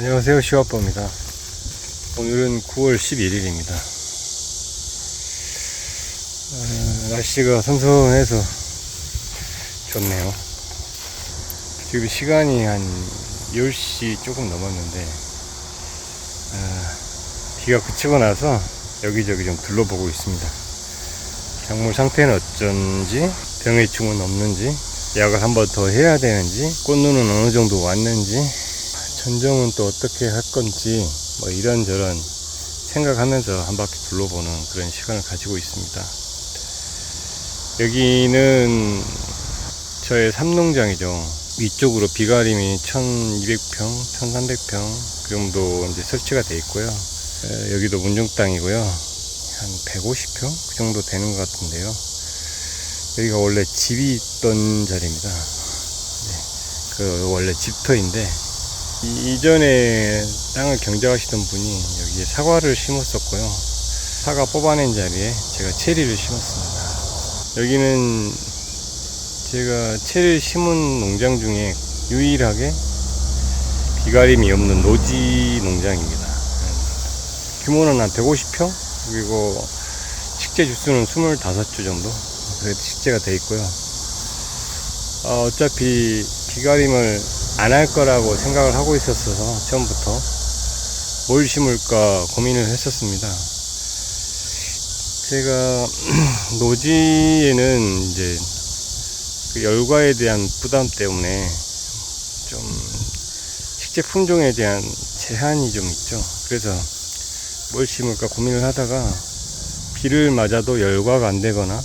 안녕하세요. 시와빠입니다. 오늘은 9월 11일입니다. 어, 날씨가 선선해서 좋네요. 지금 시간이 한 10시 조금 넘었는데 어, 비가 그치고 나서 여기저기 좀 둘러보고 있습니다. 작물 상태는 어쩐지 병해충은 없는지 약을 한 번 더 해야 되는지 꽃눈은 어느 정도 왔는지 전정은 또 어떻게 할 건지 뭐 이런저런 생각하면서 한 바퀴 둘러보는 그런 시간을 가지고 있습니다. 여기는 저의 삼농장이죠. 위쪽으로 비가림이 1200평, 1300평 그 정도 이제 설치가 돼 있고요. 에, 여기도 문중 땅이고요. 한 150평 그 정도 되는 것 같은데요. 여기가 원래 집이 있던 자리입니다. 네, 그 원래 집터인데 이- 이전에 땅을 경작하시던 분이 여기에 사과를 심었었고요. 사과 뽑아낸 자리에 제가 체리를 심었습니다. 여기는 제가 체리를 심은 농장 중에 유일하게 비가림이 없는 노지 농장입니다. 규모는 한 150평? 그리고 식재 주수는 25주 정도? 그래도 식재가 돼 있고요. 어, 어차피 비가림을 안 할 거라고 생각을 하고 있었어서 처음부터 뭘 심을까 고민을 했었습니다. 제가 노지에는 이제 그 열과에 대한 부담 때문에 좀 식재 품종에 대한 제한이 좀 있죠. 그래서 뭘 심을까 고민을 하다가 비를 맞아도 열과가 안 되거나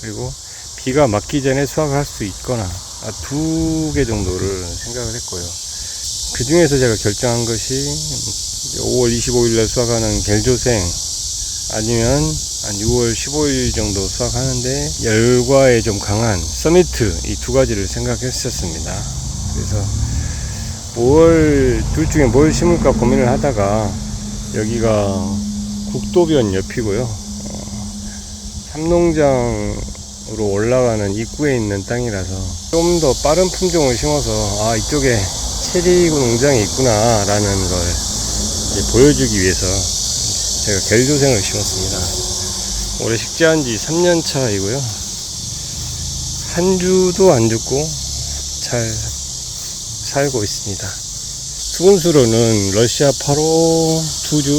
그리고 비가 맞기 전에 수확을 할 수 있거나 두 개 정도를 생각을 했고요. 그 중에서 제가 결정한 것이 5월 25일 날 수확하는 겔조생 아니면 한 6월 15일 정도 수확하는데 열과에 좀 강한 서미트 이 두 가지를 생각했었습니다. 그래서 뭘둘 중에 뭘 심을까 고민을 하다가 여기가 국도변 옆이고요. 어, 삼농장 으로 올라가는 입구에 있는 땅이라서 좀 더 빠른 품종을 심어서 아 이쪽에 체리 농장이 있구나 라는 걸 보여주기 위해서 제가 겔조생을 심었습니다. 올해 식재한 지 3년 차이고요. 한 주도 안 죽고 잘 살고 있습니다. 수분수로는 러시아 8호 두 주,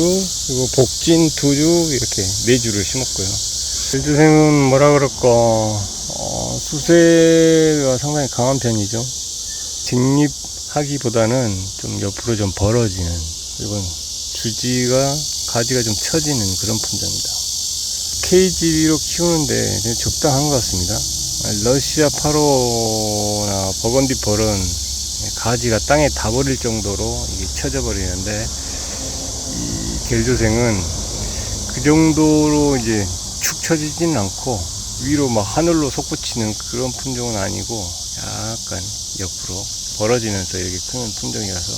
그리고 복진 두 주, 이렇게 네 주를 심었고요. 벨주생은 뭐라 그럴까, 어, 수세가 상당히 강한 편이죠. 직립하기보다는 좀 옆으로 좀 벌어지는, 그리고 주지가, 가지가 좀 처지는 그런 품종입니다. 케이지로 키우는데 적당한 것 같습니다. 러시아 8호나 버건디 벌은 가지가 땅에 다 버릴 정도로 이게 쳐져 버리는데 이 겔조생은 그 정도로 이제 축 처지진 않고 위로 막 하늘로 솟구치는 그런 품종은 아니고 약간 옆으로 벌어지면서 이렇게 크는 품종이라서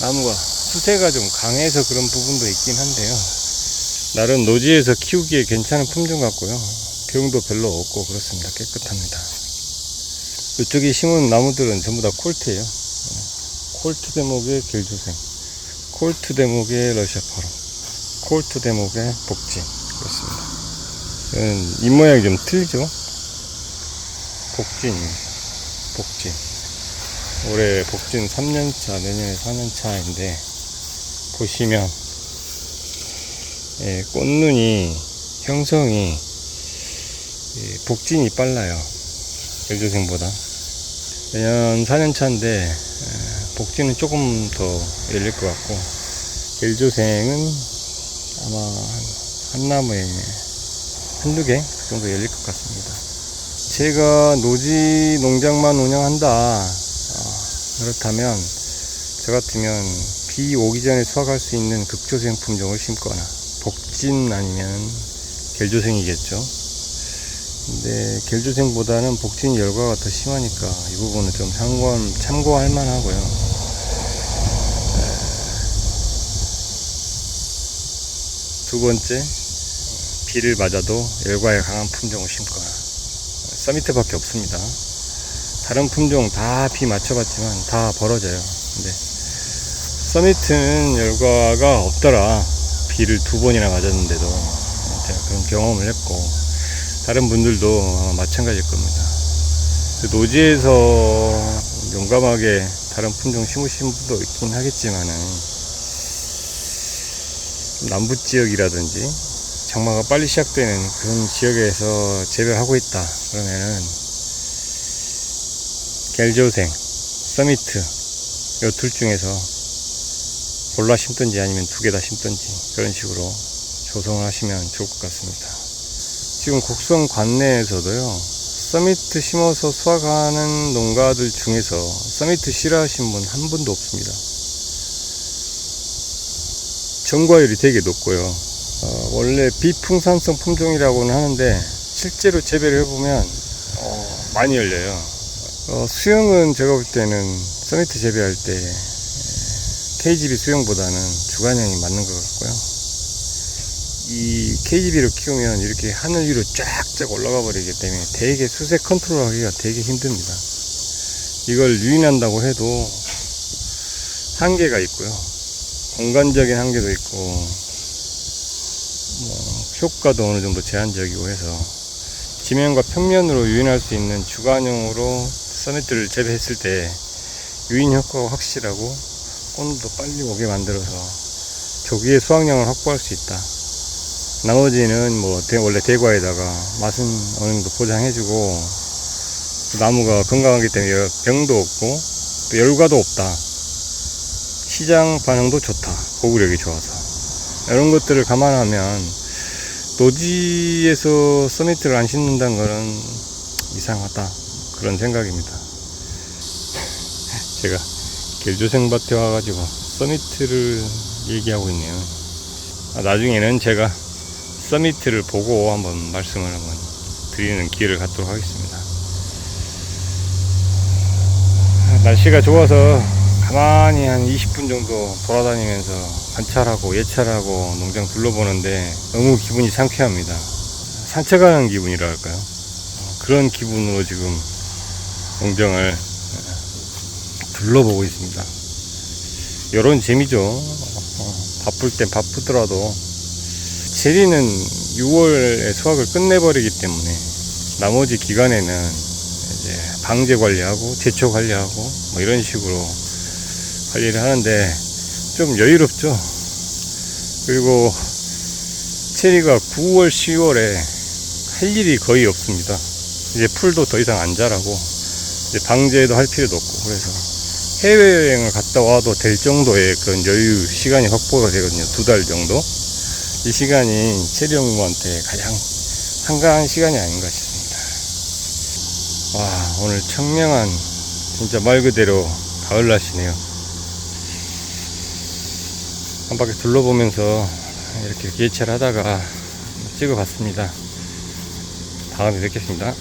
나무가 수세가 좀 강해서 그런 부분도 있긴 한데요. 나름 노지에서 키우기에 괜찮은 품종 같고요. 병도 별로 없고 그렇습니다. 깨끗합니다. 이쪽에 심은 나무들은 전부 다 콜트예요. 콜트 대목의 겔조생, 콜트 대목의 러시아 파로, 콜트 대목의 복진 그렇습니다. 이건 잎 모양이 좀 틀리죠? 복진, 복진. 올해 복진 3년차, 내년에 4년차인데 보시면 예, 꽃눈이 형성이 예, 복진이 빨라요. 겔조생보다. 내년 4년차인데 복지는 조금 더 열릴 것 같고 겔조생은 아마 한, 한 나무에 한두 개그 정도 열릴 것 같습니다. 제가 노지 농장만 운영한다 어, 그렇다면 저 같으면 비 오기 전에 수확할 수 있는 극조생 품종을 심거나 복진 아니면 겔조생이겠죠. 근데 겔조생보다는 복진 열과가 더 심하니까 이 부분은 좀 참고, 참고할 만하고요. 두 번째, 비를 맞아도 열과에 강한 품종을 심거나 서미트밖에 없습니다. 다른 품종 다 비 맞춰봤지만 다 벌어져요. 근데 서미트는 열과가 없더라. 비를 두 번이나 맞았는데도 제가 그런 경험을 했고 다른 분들도 마찬가지일 겁니다. 그 노지에서 용감하게 다른 품종 심으신 분도 있긴 하겠지만은 남부 지역이라든지 장마가 빨리 시작되는 그런 지역에서 재배하고 있다 그러면은 겔조생, 서미트 요 둘 중에서 골라 심든지 아니면 두 개 다 심든지 그런 식으로 조성을 하시면 좋을 것 같습니다. 지금 곡성 관내에서도요 서미트 심어서 수확하는 농가들 중에서 서미트 싫어하신 분 한 분도 없습니다. 전과율이 되게 높고요. 어, 원래 비풍산성 품종이라고는 하는데 실제로 재배를 해보면 어, 많이 열려요. 어, 수영은 제가 볼 때는 서미트 재배할 때 KGB 수영보다는 주간형이 맞는 것 같고요. 이 KGB를 키우면 이렇게 하늘 위로 쫙쫙 올라가 버리기 때문에 되게 수색 컨트롤 하기가 되게 힘듭니다. 이걸 유인한다고 해도 한계가 있고요. 공간적인 한계도 있고, 뭐, 효과도 어느 정도 제한적이고 해서 지면과 평면으로 유인할 수 있는 주간형으로 서미트를 재배했을 때 유인 효과가 확실하고 꽃도 빨리 오게 만들어서 조기에 수확량을 확보할 수 있다. 나머지는 뭐 대- 원래 대과에다가 맛은 어느 정도 보장해주고 나무가 건강하기 때문에 병도 없고 또 열과도 없다. 시장 반응도 좋다. 보구력이 좋아서 이런 것들을 감안하면 노지에서 서미트를 안 심는다는 거는 이상하다 그런 생각입니다. 제가 겔조생밭에 와가지고 서미트를 얘기하고 있네요. 아, 나중에는 제가 서미트를 보고 한번 말씀을 한번 드리는 기회를 갖도록 하겠습니다. 아, 날씨가 좋아서 가만히 한 20분 정도 돌아다니면서 관찰하고 예찰하고 농장 둘러보는데 너무 기분이 상쾌합니다. 산책하는 기분이라 할까요? 어, 그런 기분으로 지금 농장을 둘러보고 있습니다. 이런 재미죠. 어, 바쁠 땐 바쁘더라도 체리는 6월에 수확을 끝내버리기 때문에 나머지 기간에는 이제 방제 관리하고 제초 관리하고 뭐 이런 식으로 관리를 하는데 좀 여유롭죠. 그리고 체리가 9월, 10월에 할 일이 거의 없습니다. 이제 풀도 더 이상 안 자라고 이제 방제도 할 필요도 없고 그래서 해외여행을 갔다 와도 될 정도의 그런 여유 시간이 확보가 되거든요. 두 달 정도. 이 시간이 체리 연구한테 가장 한가한 시간이 아닌가 싶습니다. 와, 오늘 청명한 진짜 말 그대로 가을 날씨네요. 한 바퀴 둘러보면서 이렇게 예찰 하다가 찍어봤습니다. 다음에 뵙겠습니다.